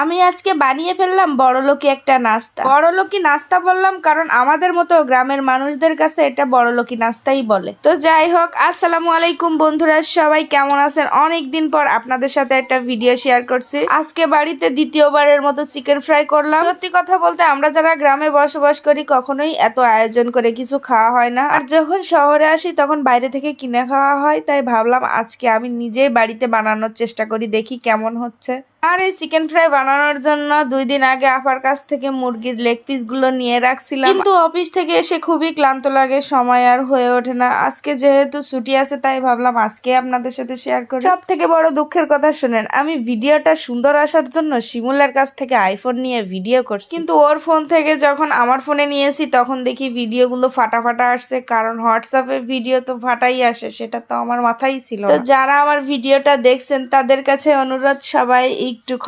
আমি আজকে বানিয়ে ফেললাম বড়লোকি একটা নাস্তা। বড়লোকি নাস্তা বললাম কারণ আমাদের মতো গ্রামের মানুষদের কাছে এটা বড়লোকি নাস্তাই বলে। তো যাই হোক, আসসালামু আলাইকুম বন্ধুরা, সবাই কেমন আছেন? অনেক দিন পর আপনাদের সাথে একটা ভিডিও শেয়ার করছি। আজকে বাড়িতে দ্বিতীয়বারের মতো চিকেন ফ্রাই করলাম। সত্যি কথা বলতে আমরা যারা গ্রামে বসবাস করি, কখনোই এত আয়োজন করে কিছু খাওয়া হয় না। আর যখন শহরে আসি, তখন বাইরে থেকে কিনে খাওয়া হয়, তাই ভাবলাম আজকে আমি নিজেই বাড়িতে বানানোর চেষ্টা করি, দেখি কেমন হচ্ছে। আর এই চিকেন ফ্রাই বানানোর জন্য দুই দিন আগে আপার কাছ থেকে মুরগির লেগ পিসগুলো নিয়ে রাখছিলাম। কিন্তু অফিস থেকে এসে খুবই ক্লান্ত লাগে, সময় আর হয়ে ওঠে না। আজকে যেহেতু ছুটি আছে, তাই ভাবলাম আজকে আপনাদের সাথে শেয়ার করি। সব থেকে বড় দুঃখের কথা শুনেন, আমি ভিডিওটা সুন্দর আসার জন্য শিমুলের কাছ থেকে আইফোন নিয়ে ভিডিও করছি। কিন্তু ওর ফোন থেকে যখন আমার ফোনে নিয়েছি, তখন দেখি ভিডিওগুলো ফাটা ফাটা আসছে। কারণ হোয়াটসঅ্যাপে ভিডিও তো ফাটাই আসে, সেটা তো আমার মাথায় ছিল যারা আমার ভিডিওটা দেখছেন, তাদের কাছে অনুরোধ সবাই একটু